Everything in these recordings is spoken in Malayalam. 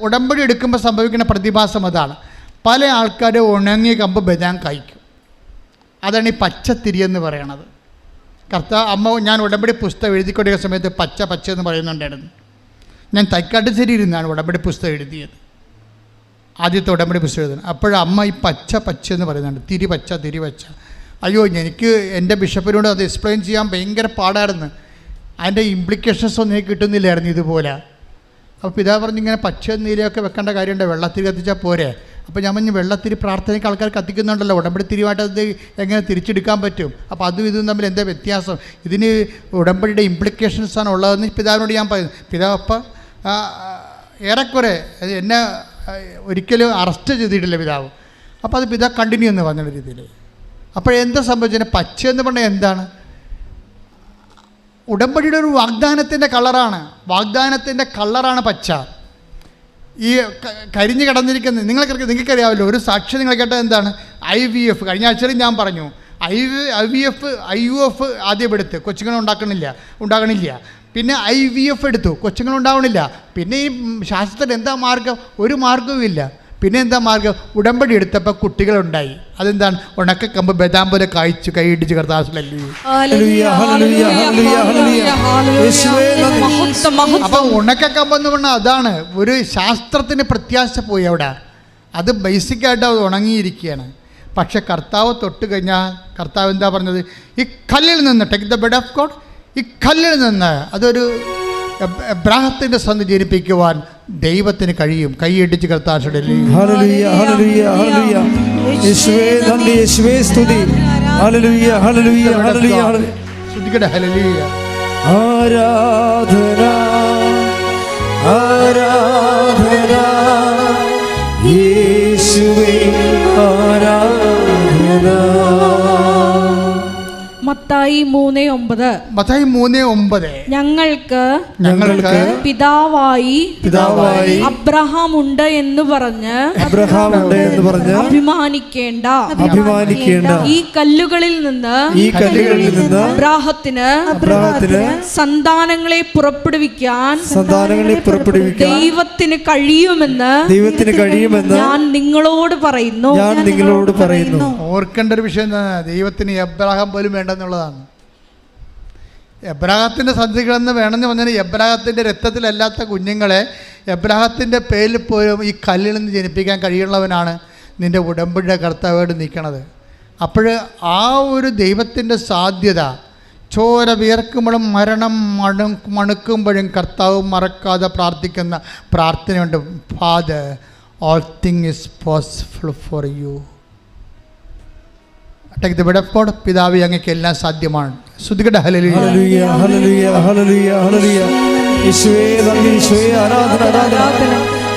ഉടമ്പടി എടുക്കുമ്പോൾ സംഭവിക്കുന്ന പ്രതിഭാസം അതാണ്. പല ആൾക്കാർ ഉണങ്ങി കമ്പ് ബദാൻ കഴിക്കും. അതാണ് ഈ പച്ചത്തിരി എന്ന് പറയണത്. കർത്ത അമ്മ ഞാൻ ഉടമ്പടി പുസ്തകം എഴുതിക്കൊണ്ടിരിക്കുന്ന സമയത്ത് പച്ച പച്ച എന്ന് പറയുന്നുണ്ടായിരുന്നു. ഞാൻ തൈക്കാട്ടുശ്ശേരി ഇരുന്നാണ് ഉടമ്പടി പുസ്തകം എഴുതിയത്. ആദ്യത്തെ ഉടമ്പടി പുസ്തകം എഴുതുന്നത്. അപ്പോഴമ്മ ഈ പച്ച പച്ച എന്ന് പറയുന്നുണ്ട്. തിരി പച്ച തിരി പച്ച. അയ്യോ എനിക്ക് എന്റെ ബിഷപ്പിനോട് അത് എക്സ്പ്ലെയിൻ ചെയ്യാൻ ഭയങ്കര പാടായിരുന്നു. അതിന്റെ ഇംപ്ലിക്കേഷൻസ് ഒന്നും കിട്ടുന്നില്ലായിരുന്നു ഇതുപോലെ. അപ്പോൾ പിതാവ് പറഞ്ഞു ഇങ്ങനെ പച്ച നീലയൊക്കെ വെക്കേണ്ട കാര്യമുണ്ട് വെള്ളത്തിരി കത്തിച്ചാൽ പോരെ. അപ്പോൾ ഞാൻ പറഞ്ഞു വെള്ളത്തിരി പ്രാർത്ഥനയ്ക്ക് ആൾക്കാർ കത്തിക്കുന്നുണ്ടല്ലോ ഉടമ്പടി തിരിവായിട്ട് അത് എങ്ങനെ തിരിച്ചെടുക്കാൻ പറ്റും? അപ്പോൾ അതും ഇതും തമ്മിൽ എന്താ വ്യത്യാസം. ഇതിന് ഉടമ്പടിയുടെ ഇംപ്ലിക്കേഷൻസ് ആണ് ഉള്ളതെന്ന് പിതാവിനോട് ഞാൻ പറയുന്നു. പിതാവ് അപ്പം ഏറെക്കുറെ എന്നെ ഒരിക്കലും അറസ്റ്റ് ചെയ്തിട്ടില്ല പിതാവ്. അപ്പോൾ അത് പിതാവ് കണ്ടിന്യൂ എന്ന് പറഞ്ഞ രീതിയിൽ. അപ്പോഴെന്താ സംഭവിച്ചത്? പച്ച എന്ന് പറഞ്ഞാൽ എന്താണ്? ഉടമ്പടിയുടെ ഒരു വാഗ്ദാനത്തിന്റെ കളറാണ്. വാഗ്ദാനത്തിന്റെ കളറാണ് പച്ച. ഈ കരിഞ്ഞു കിടന്നിരിക്കുന്നത് നിങ്ങൾക്ക് നിങ്ങൾക്കറിയാമല്ലോ ഒരു സാക്ഷി നിങ്ങൾ കേട്ടത് എന്താണ്? I V F. കഴിഞ്ഞ ആഴ്ചയിൽ ഞാൻ പറഞ്ഞു I I V F I U F ആദ്യം എടുത്ത്. കൊച്ചുങ്ങൾ ഉണ്ടാക്കണില്ല ഉണ്ടാകണില്ല. പിന്നെ ഐ വി എഫ് എടുത്തു കൊച്ചുങ്ങൾ ഉണ്ടാവണില്ല. പിന്നെ ഈ ശാസ്ത്രത്തിൽ എന്താ മാർഗം ഒരു മാർഗവും ഇല്ല പിന്നെ എന്താ മാർഗം? ഉടമ്പടി എടുത്തപ്പോൾ കുട്ടികളുണ്ടായി. അതെന്താണ്? ഉണക്കക്കമ്പ് ബദാം പോലെ കായ്ച്ചു കൈയിടിച്ച് കർത്താസിലല്ലേ അപ്പൊ ഹല്ലേലൂയ, ഹല്ലേലൂയ, ഹല്ലേലൂയ. യേശുവേ നന്ദി. മഹത്വം മഹത്വം. അപ്പം ഉണക്കക്കമ്പെന്ന് പറഞ്ഞാൽ അതാണ്. ഒരു ശാസ്ത്രത്തിന് പ്രത്യാശ പോയി അവിടെ. അത് ബേസിക്കായിട്ട് അത് ഉണങ്ങിയിരിക്കുകയാണ്. പക്ഷെ കർത്താവ് തൊട്ട് കഴിഞ്ഞാൽ കർത്താവ് എന്താ പറഞ്ഞത്? ഈ കല്ലിൽ നിന്ന് take the bed of God ഈ കല്ലിൽ നിന്ന് അതൊരു ബ്രാഹത്തിന്റെ എബ്രാഹത്തിന്റെ സന്ധി ജനിപ്പിക്കുവാൻ ദൈവത്തിന് കഴിയും. കൈയടിച്ച് കർത്താശയുടെ ഹല്ലേലൂയ, ഹല്ലേലൂയ, മത്തായി മൂന്ന് ഒമ്പത്. മത്തായി മൂന്ന് ഒമ്പത്. ഞങ്ങൾക്ക് ഞങ്ങൾക്ക് പിതാവായി പിതാവായി അബ്രഹാം ഉണ്ട് എന്ന് പറഞ്ഞ് അബ്രഹാം ഉണ്ട് എന്ന് പറഞ്ഞ് അഭിമാനിക്കേണ്ട. അഭിമാനിക്കേണ്ട. ഈ കല്ലുകളിൽ നിന്ന് ഈ കല്ലുകളിൽ നിന്ന് അബ്രാഹത്തിന് അബ്രാഹത്തിന് സന്താനങ്ങളെ പുറപ്പെടുവിക്കാൻ സന്താനങ്ങളെ പുറപ്പെടുവിക്കാൻ ദൈവത്തിന് കഴിയുമെന്ന് ദൈവത്തിന് കഴിയുമെന്ന് ഞാൻ നിങ്ങളോട് പറയുന്നു. ഞാൻ നിങ്ങളോട് പറയുന്നു. ഓർക്കേണ്ട ഒരു വിഷയം എന്താണ് ദൈവത്തിന് എബ്രാഹാം പോലും വേണ്ടെന്നുള്ളതാണ്. എബ്രാഹത്തിന്റെ സന്ധികളെന്ന് വേണമെന്ന് പറഞ്ഞാൽ എബ്രാഹത്തിന്റെ രക്തത്തിലല്ലാത്ത കുഞ്ഞുങ്ങളെ എബ്രാഹത്തിന്റെ പേരിൽ പോലും ഈ കല്ലിൽ നിന്ന് ജനിപ്പിക്കാൻ കഴിയുള്ളവനാണ് നിന്റെ ഉടമ്പടിയുടെ കർത്താവായിട്ട് നിൽക്കണത്. അപ്പോൾ ആ ഒരു ദൈവത്തിന്റെ സാധ്യത ചോര വിയർക്കുമ്പോഴും മരണം മണു മണുക്കുമ്പോഴും കർത്താവ് മറക്കാതെ പ്രാർത്ഥിക്കുന്ന പ്രാർത്ഥനയുണ്ട്. Father all thing is possible for you take the bed of God പിതാവ് അങ്ങക്ക് എല്ലാം സാധ്യമാണ്. ശ്രുതികട ഹല്ലേലൂയ. ഹല്ലേലൂയ ഹല്ലേലൂയ ഹല്ലേലൂയ ഹല്ലേലൂയ. യേശുവേ നന്ദി യേശുവേ ആരാധന ആരാധന.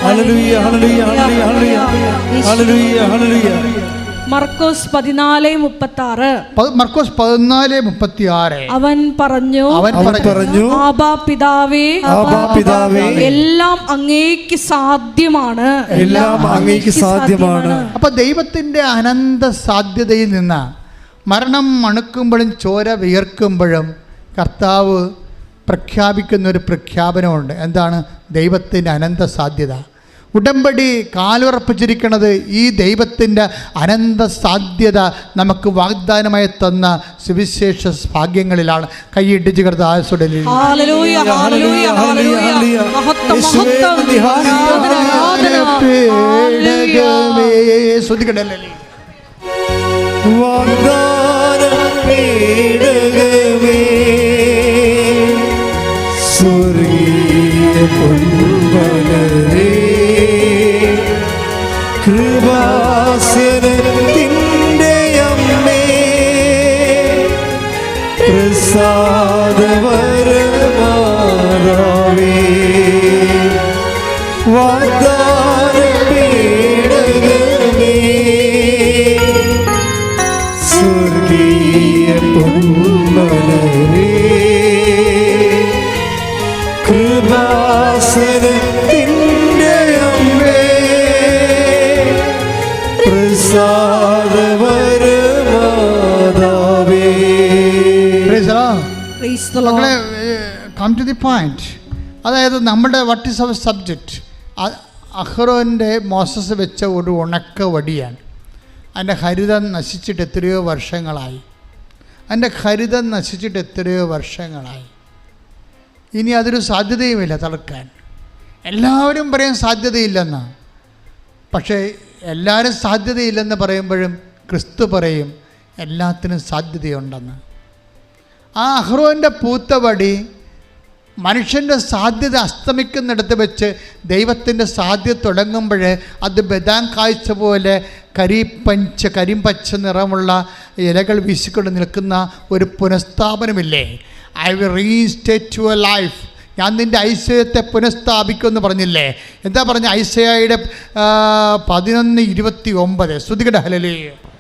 ഹല്ലേലൂയ ഹല്ലേലൂയ ഹല്ലേലൂയ. ഹല്ലേലൂയ ഹല്ലേലൂയ. മർക്കോസ് പതിനാല് മുപ്പത്തി ആറ് മർക്കോസ് പതിനാല് മുപ്പത്തി ആറ് അവൻ പറഞ്ഞു അവൻ പറഞ്ഞു ആബാ പിതാവേ ആബാ പിതാവേ എല്ലാം അങ്ങേക്ക് സാധ്യമാണ്. എല്ലാം അങ്ങേക്ക് സാധ്യമാണ്. അപ്പൊ ദൈവത്തിന്റെ അനന്ത സാധ്യതയിൽ നിന്ന് മരണം മണുക്കുമ്പോഴും ചോര വിയർക്കുമ്പോഴും കർത്താവ് പ്രഖ്യാപിക്കുന്ന ഒരു പ്രഖ്യാപനമുണ്ട്. എന്താണ്? ദൈവത്തിന്റെ അനന്ത സാധ്യത. ഉടമ്പടി കാലുറപ്പിച്ചിരിക്കുന്നത് ഈ ദൈവത്തിന്റെ അനന്ത സാധ്യത നമുക്ക് വാഗ്ദാനമായി തന്ന സുവിശേഷ ഭാഗ്യങ്ങളിലാണ്. കൈയിട്ടിച്ച് കർത്താസുടലിൽ ഹല്ലേലൂയ ഹല്ലേലൂയ ഹല്ലേലൂയ മഹത്വം മഹത്വം. ആരാധന ആരാധന. പേടകമേ ശ്രുതിക്കടല്ലേ വാഗ്ദാന പേടകമേ സ്വർഗീയ പൊൻവലരേ മക്കളെ കം ടു ദി പോയിന്റ് അതായത് നമ്മുടെ വാട്ട് ഈസ് അവർ സബ്ജക്റ്റ് അഹ്റോന്റെ മോസസ് വെച്ച ഒരു ഉണക്ക വടിയാണ്. അതിന്റെ ഹരിതം നശിച്ചിട്ട് എത്രയോ വർഷങ്ങളായി. അതിന്റെ ഹരിതം നശിച്ചിട്ട് എത്രയോ വർഷങ്ങളായി. ഇനി അതൊരു സാധ്യതയുമില്ല തളർക്കാൻ. എല്ലാവരും പറയാൻ സാധ്യതയില്ലെന്ന്. പക്ഷേ എല്ലാവരും സാധ്യതയില്ലെന്ന് പറയുമ്പോഴും ക്രിസ്തു പറയും എല്ലാത്തിനും സാധ്യതയുണ്ടെന്ന്. ആ അഹ്റോന്റെ പൂത്തവടി മനുഷ്യന്റെ സാധ്യത അസ്തമിക്കുന്നിടത്ത് വെച്ച് ദൈവത്തിന്റെ സാധ്യത തുടങ്ങുമ്പോൾ അത് ബദാം കാഴ്ച പോലെ കരിപ്പഞ്ച കരിമ്പച്ച നിറമുള്ള ഇലകൾ വീശിക്കൊണ്ട് നിൽക്കുന്ന ഒരു പുനഃസ്ഥാപനമില്ലേ? I will restate your life ഞാൻ നിന്റെ ഐശ്വര്യത്തെ പുനഃസ്ഥാപിക്കുമെന്ന് പറഞ്ഞില്ലേ? എന്താ പറഞ്ഞ ഐശ്വര്യയുടെ പതിനൊന്ന് ഇരുപത്തി ഒമ്പത്? ശ്രുതികട ഹലലേ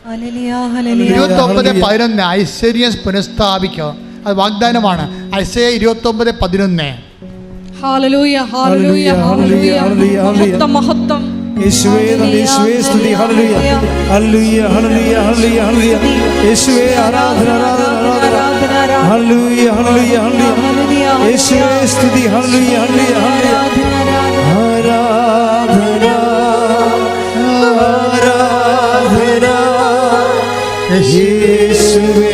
ഹല്ലേലൂയ, ഹല്ലേലൂയ. ഇരുപത്തി ഒമ്പത് പതിനൊന്ന് ഐശ്വര്യം പുനഃസ്ഥാപിക്കുക അത് വാഗ്ദാനമാണ്. ഐസയ ഇരുപത്തി ഒമ്പത് പതിനൊന്ന് ഹല്ലേലൂയ, ഹല്ലേലൂയ, ഹല്ലേലൂയ, ഹല്ലേലൂയ, ഹല്ലേലൂയ. മഹത്വം, മഹത്വം. യേശുവേ നന്ദി യേശുവേ സ്തുതി ഹല്ലേലൂയ. ഹല്ലേലൂയ ഹല്ലേലൂയ ഹല്ലേലൂയ ഹല്ലേലൂയ. യേശുവേ ആരാധന ആരാധന ആരാധന. ഹല്ലേലൂയ ഹല്ലേലൂയ ഹല്ലേലൂയ. യേശുവേ സ്തുതി ഹല്ലേലൂയ ഹല്ലേലൂയ ഹല്ലേലൂയ. ആരാധന ആരാധന. യേശുവേ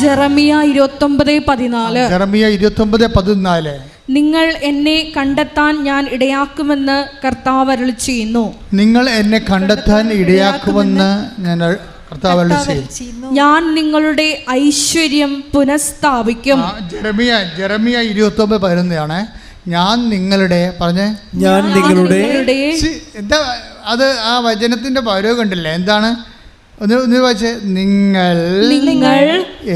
ജെറമിയ ഇരുപത്തൊമ്പത് പതിനാല്. ജെറമിയ ഇരുപത്തി ഒമ്പത് പതിനാല്. നിങ്ങൾ എന്നെ കണ്ടെത്താൻ ഞാൻ ഇടയാക്കുമെന്ന് കർത്താവ് അരുളി ചെയ്യുന്നു നിങ്ങൾ എന്നെ കണ്ടെത്താൻ ഇടയാക്കുമെന്ന് ഞാൻ ഞാൻ നിങ്ങളുടെ ഐശ്വര്യം പുനഃസ്ഥാപിക്കും. ജെറമിയ ജെറമിയ ഇരുപത്തി ഒമ്പത് പതിനൊന്നാണ് ഞാൻ നിങ്ങളുടെ പറഞ്ഞേ? ഞാൻ നിങ്ങളുടെ എന്താ അത് ആ വചനത്തിന്റെ പൗരവ് കണ്ടില്ല? എന്താണ്? ഒന്ന് ഒന്ന് വായിച്ചേ. നിങ്ങൾ നിങ്ങൾ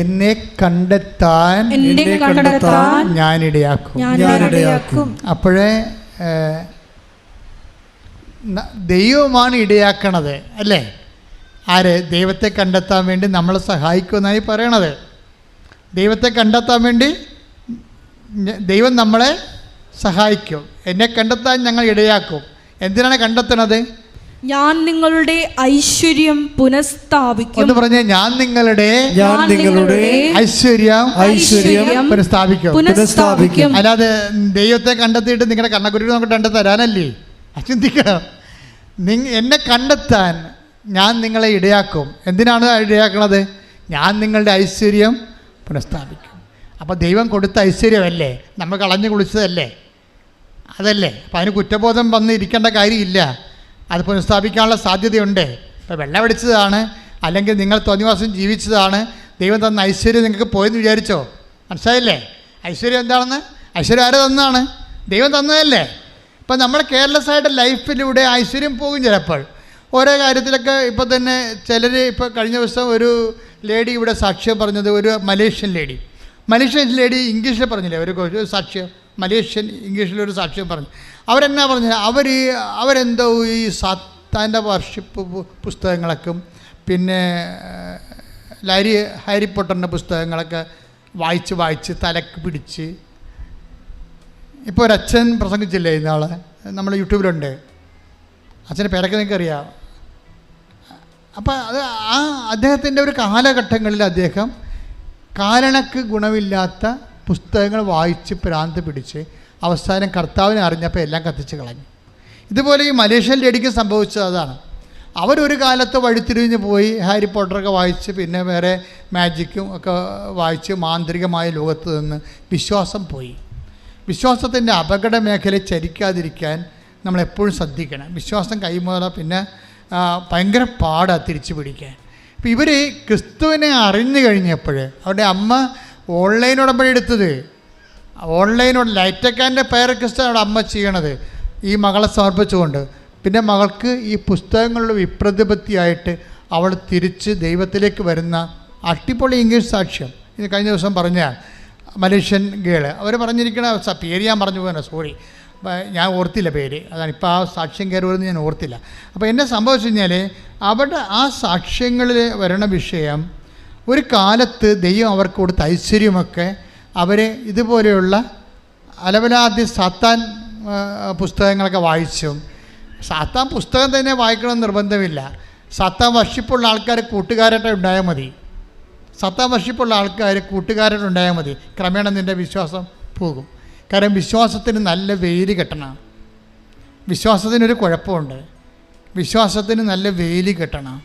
എന്നെ കണ്ടെത്താൻ എന്നെ കണ്ടെത്താൻ ഞാൻ ഇടയാക്കും ഞാൻ ഞാൻ ഇടയാക്കും അപ്പോഴേ ദൈവമാണ് ഇടയാക്കണത് അല്ലേ? ആര്? ദൈവത്തെ കണ്ടെത്താൻ വേണ്ടി നമ്മളെ സഹായിക്കുമെന്നായി പറയണത്. ദൈവത്തെ കണ്ടെത്താൻ വേണ്ടി ദൈവം നമ്മളെ സഹായിക്കും. എന്നെ കണ്ടെത്താൻ ഞങ്ങൾ ഇടയാക്കും. എന്തിനാണ് കണ്ടെത്തണത് ഞാൻ നിങ്ങളുടെ ഐശ്വര്യം പുനഃസ്ഥാപിക്കും. എന്ന് പറഞ്ഞ ഞാൻ നിങ്ങളുടെ ഞാൻ നിങ്ങളുടെ ഐശ്വര്യം ഐശ്വര്യം പുനഃസ്ഥാപിക്കും. പുനഃസ്ഥാപിക്കും. അല്ലാതെ ദൈവത്തെ കണ്ടെത്തിയിട്ട് നിങ്ങളുടെ കണ്ണക്കുരു നമുക്ക് കണ്ടു തരാനല്ലേ? ചിന്തിക്കണം നിങ്ങ എന്നെ കണ്ടെത്താൻ ഞാൻ നിങ്ങളെ ഇടയാക്കും. എന്തിനാണ് ഇടയാക്കണത്? ഞാൻ നിങ്ങളുടെ ഐശ്വര്യം പുനഃസ്ഥാപിക്കും. അപ്പോൾ ദൈവം കൊടുത്ത ഐശ്വര്യമല്ലേ? നമ്മൾ കളഞ്ഞു കുളിച്ചതല്ലേ? അതല്ലേ? അപ്പോൾ അതിന് കുറ്റബോധം വന്ന് ഇരിക്കേണ്ട കാര്യമില്ല. അത് പുനഃസ്ഥാപിക്കാനുള്ള സാധ്യതയുണ്ട്. ഇപ്പോൾ വെള്ളമടിച്ചതാണ് അല്ലെങ്കിൽ നിങ്ങൾ തോന്നിവാസം ജീവിച്ചതാണ്. ദൈവം തന്ന ഐശ്വര്യം നിങ്ങൾക്ക് പോയെന്ന് വിചാരിച്ചോ? മനസ്സിലായില്ലേ? ഐശ്വര്യം എന്താണെന്ന്? ഐശ്വര്യം ആരെ തന്നതാണ്? ദൈവം തന്നതല്ലേ? ഇപ്പം നമ്മൾ കെയർലെസ് ആയിട്ട് ലൈഫിലൂടെ ഐശ്വര്യം പോകും ചിലപ്പോൾ. ഓരോ കാര്യത്തിലൊക്കെ ഇപ്പോൾ തന്നെ ചിലർ ഇപ്പോൾ കഴിഞ്ഞ ദിവസം ഒരു ലേഡി ഇവിടെ സാക്ഷ്യം പറഞ്ഞത് ഒരു മലേഷ്യൻ ലേഡി. മലേഷ്യൻ ലേഡി ഇംഗ്ലീഷിൽ പറഞ്ഞില്ലേ? ഒരു സാക്ഷ്യം. മലേഷ്യൻ ഇംഗ്ലീഷിലൊരു സാക്ഷ്യം പറഞ്ഞു. അവരെന്നാ പറഞ്ഞത് അവർ അവരെന്തോ ഈ സാത്താന്റെ വർഷിപ്പ് പുസ്തകങ്ങളൊക്കെ പിന്നെ ലാരി ഹാരി പൊട്ടറിന്റെ പുസ്തകങ്ങളൊക്കെ വായിച്ച് വായിച്ച് തലക്ക് പിടിച്ച്. ഇപ്പോൾ ഒരച്ഛൻ പ്രസംഗിച്ചില്ലേ ഇന്നാളെ? നമ്മൾ യൂട്യൂബിലുണ്ട്. അച്ഛന്റെ പേരൊക്കെ നിങ്ങൾക്ക് അറിയാം അപ്പോൾ അത് ആ അദ്ദേഹത്തിന്റെ ഒരു കാലഘട്ടങ്ങളിൽ അദ്ദേഹം കാരണക്ക് ഗുണമില്ലാത്ത പുസ്തകങ്ങൾ വായിച്ച് ഭ്രാന്ത് പിടിച്ച് അവസാനം കർത്താവിനെ അറിഞ്ഞപ്പോൾ എല്ലാം കത്തിച്ച് കളഞ്ഞു. ഇതുപോലെ ഈ മലേഷ്യൻ ലേഡിക്ക് സംഭവിച്ചത് അതാണ്. അവരൊരു കാലത്ത് വഴിത്തിരിഞ്ഞ് പോയി ഹാരി പോട്ടറൊക്കെ വായിച്ച് പിന്നെ വേറെ മാജിക്കും ഒക്കെ വായിച്ച് മാന്ത്രികമായ ലോകത്ത് നിന്ന് വിശ്വാസം പോയി. വിശ്വാസത്തിന്റെ അപകട മേഖല ചരിക്കാതിരിക്കാൻ നമ്മളെപ്പോഴും ശ്രദ്ധിക്കണം. വിശ്വാസം കൈമുതല പിന്നെ ഭയങ്കര പാടാണ് തിരിച്ചു പിടിക്കാൻ. ഇപ്പം ഇവർ ക്രിസ്തുവിനെ അറിഞ്ഞു കഴിഞ്ഞപ്പോൾ അവരുടെ അമ്മ ഓൺലൈൻ ഉടമ്പടി എടുത്തത്. ഓൺലൈനോട് ലൈറ്റക്കാന്റെ പേര് ക്രിസ്തു അവിടെ അമ്മ ചെയ്യണത്. ഈ മകളെ സമർപ്പിച്ചുകൊണ്ട്. പിന്നെ മകൾക്ക് ഈ പുസ്തകങ്ങളുടെ വിപ്രതിപത്തിയായിട്ട് അവൾ തിരിച്ച് ദൈവത്തിലേക്ക് വരുന്ന അട്ടിപ്പൊളി ഇംഗ്ലീഷ് സാക്ഷ്യം. ഇത് കഴിഞ്ഞ ദിവസം പറഞ്ഞ മലേഷ്യൻ ഗേൾ. അവർ പറഞ്ഞിരിക്കണ പേര് ഞാൻ പറഞ്ഞു പോകാനാണ് സോറി. ഞാൻ ഓർത്തില്ല പേര്. അതാണ് ഇപ്പോൾ ആ സാക്ഷ്യം കയറുമെന്ന് ഞാൻ ഓർത്തില്ല. അപ്പോൾ എന്നെ സംഭവിച്ചു കഴിഞ്ഞാൽ അവിടെ ആ സാക്ഷ്യങ്ങളിൽ വരണ വിഷയം ഒരു കാലത്ത് ദൈവം അവർക്ക് കൊടുത്ത ഐശ്വര്യമൊക്കെ അവരെ ഇതുപോലെയുള്ള അലവലാദ്യ സാത്താൻ പുസ്തകങ്ങളൊക്കെ വായിച്ചും. സാത്താൻ പുസ്തകം തന്നെ വായിക്കണമെന്ന് നിർബന്ധമില്ല. സാത്താൻ വർഷിപ്പുള്ള ആൾക്കാർ കൂട്ടുകാരായിട്ട് ഉണ്ടായാൽ മതി. സത്താൻ വർഷിപ്പുള്ള ആൾക്കാർ കൂട്ടുകാരായിട്ട് ഉണ്ടായാൽ മതി. ക്രമേണ നിന്റെ വിശ്വാസം പോകും. കാരണം വിശ്വാസത്തിന് നല്ല വെയിൽ കെട്ടണം. വിശ്വാസത്തിനൊരു കുഴപ്പമുണ്ട്. വിശ്വാസത്തിന് നല്ല വെയിൽ കെട്ടണം.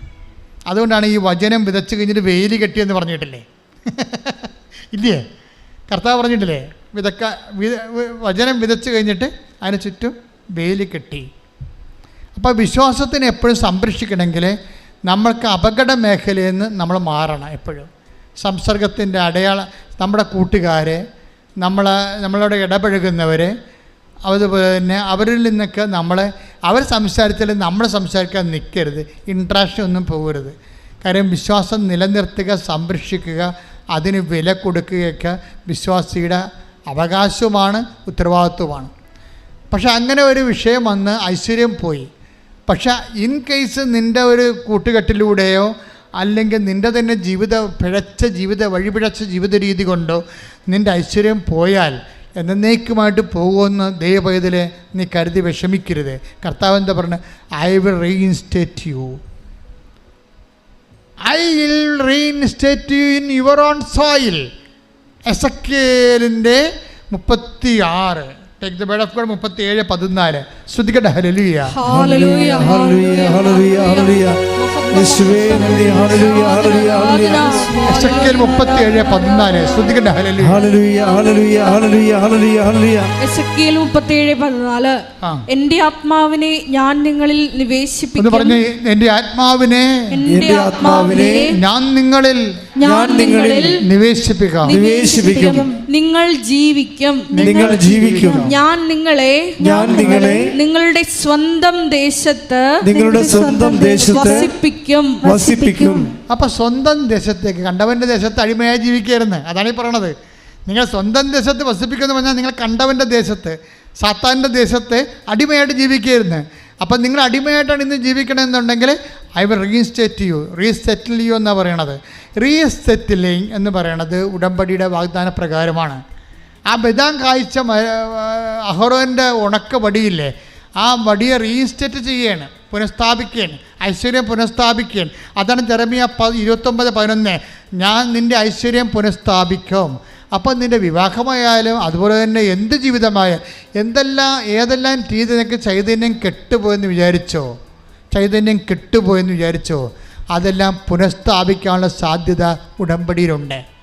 അതുകൊണ്ടാണ് ഈ വചനം വിതച്ച് കഴിഞ്ഞിട്ട് വെയിൽ കെട്ടിയെന്ന് പറഞ്ഞിട്ടില്ലേ? ഇല്ലേ? കർത്താവ് പറഞ്ഞിട്ടില്ലേ? വിതക്ക വിത വചനം വിതച്ച് കഴിഞ്ഞിട്ട് അതിന് ചുറ്റും വെയിൽ കെട്ടി. അപ്പോൾ വിശ്വാസത്തിന് എപ്പോഴും സംരക്ഷിക്കണമെങ്കിൽ നമ്മൾക്ക് അപകട മേഖലയിൽ നിന്ന് നമ്മൾ മാറണം എപ്പോഴും. സംസർഗത്തിന്റെ അടയാള നമ്മുടെ കൂട്ടുകാരെ നമ്മൾ നമ്മളോട് ഇടപഴകുന്നവർ അതുപോലെ തന്നെ അവരിൽ നിന്നൊക്കെ നമ്മളെ അവർ സംസാരിച്ചാൽ നമ്മൾ സംസാരിക്കാൻ നിൽക്കരുത് ഇൻട്രാക്ഷൻ ഒന്നും പോകരുത് കാര്യം വിശ്വാസം നിലനിർത്തുക സംരക്ഷിക്കുക അതിന് വില കൊടുക്കുകയൊക്കെ വിശ്വാസിയുടെ അവകാശവുമാണ് ഉത്തരവാദിത്വമാണ് പക്ഷെ അങ്ങനെ ഒരു വിഷയം വന്ന് ഐശ്വര്യം പോയി. പക്ഷെ ഇൻ കേസ് നിന്റെ ഒരു കൂട്ടുകെട്ടിലൂടെയോ അല്ലെങ്കിൽ നിന്റെ തന്നെ ജീവിത പിഴച്ച ജീവിത വഴിപിഴച്ച ജീവിത രീതി കൊണ്ടോ നിന്റെ ഐശ്വര്യം പോയാൽ എന്നേക്കുമായിട്ട് പോകുമെന്ന് ദൈവപൈതലെ നീ കരുതി വിഷമിക്കരുത്. കർത്താവ് എന്താ പറഞ്ഞത് I will reinstate you I will reinstate you in your own soil എസക്കേലിന്റെ മുപ്പത്തി ആറ് take the word of God മുപ്പത്തി ഏഴ് പതിനാല് ശ്രുതിക്കട്ടെ ഹലലുയ ഹല്ലേലൂയ, ഹല്ലേലൂയ, ഹല്ലേലൂയ. പതിനാല്. പതിനാല്. എന്റെ ആത്മാവിനെ ഞാൻ നിങ്ങളിൽ നിവേശിപ്പിക്കുന്നു നിവേശിപ്പിക്കും പറഞ്ഞ് എന്റെ ആത്മാവിനെ എന്റെ ആത്മാവിനെ ഞാൻ നിങ്ങളിൽ ഞാൻ നിങ്ങളിൽ നിവേശിപ്പിക്കാം. നിവേശിപ്പിക്കും. നിങ്ങൾ ജീവിക്കും. നിങ്ങൾ ജീവിക്കും. ഞാൻ നിങ്ങളെ ഞാൻ നിങ്ങളെ നിങ്ങളുടെ സ്വന്തം ദേശത്ത് നിങ്ങളുടെ സ്വന്തം ദേശത്ത് വസിപ്പിക്കും. വസിപ്പിക്കും. വസിപ്പിക്കും. അപ്പൊ സ്വന്തം ദേശത്തേക്ക് കണ്ടവന്റെ ദേശത്ത് അടിമയായി ജീവിക്കരുന്ന് അതാണ് ഈ പറയണത്. നിങ്ങൾ സ്വന്തം ദേശത്ത് വസിപ്പിക്കുമെന്ന് പറഞ്ഞാൽ നിങ്ങൾ കണ്ടവന്റെ ദേശത്ത് സാത്താന്റെ ദേശത്ത് അടിമയായിട്ട് ജീവിക്കരുന്ന് അപ്പം നിങ്ങൾ അടിമയായിട്ടാണ് ഇന്ന് ജീവിക്കണമെന്നുണ്ടെങ്കിൽ I will restate you resettle you എന്നാണ് പറയണത്. റീസെറ്റിലിംഗ് എന്ന് പറയണത് ഉടമ്പടിയുടെ വാഗ്ദാന പ്രകാരമാണ്. ആ ബദാം കാഴ്ച അഹറോന്റെ ഉണക്ക വടിയില്ലേ ആ വടിയെ റീസ്റ്റേറ്റ് ചെയ്യുകയാണ് പുനഃസ്ഥാപിക്കുകയാണ്. ഐശ്വര്യം പുനഃസ്ഥാപിക്കുകയും അതാണ് ജെറമിയ പ ഇരുപത്തൊമ്പത് പതിനൊന്ന്. ഞാൻ നിന്റെ ഐശ്വര്യം പുനഃസ്ഥാപിക്കും. അപ്പം നിന്റെ വിവാഹമായാലും അതുപോലെ തന്നെ എന്ത് ജീവിതമായ എന്തെല്ലാം ഏതെല്ലാം രീതി നിനക്ക് ചൈതന്യം കെട്ടുപോയെന്ന് വിചാരിച്ചോ? ചൈതന്യം കെട്ടുപോയെന്ന് വിചാരിച്ചോ? അതെല്ലാം പുനഃസ്ഥാപിക്കാനുള്ള സാധ്യത ഉടമ്പടിയിലുണ്ട്.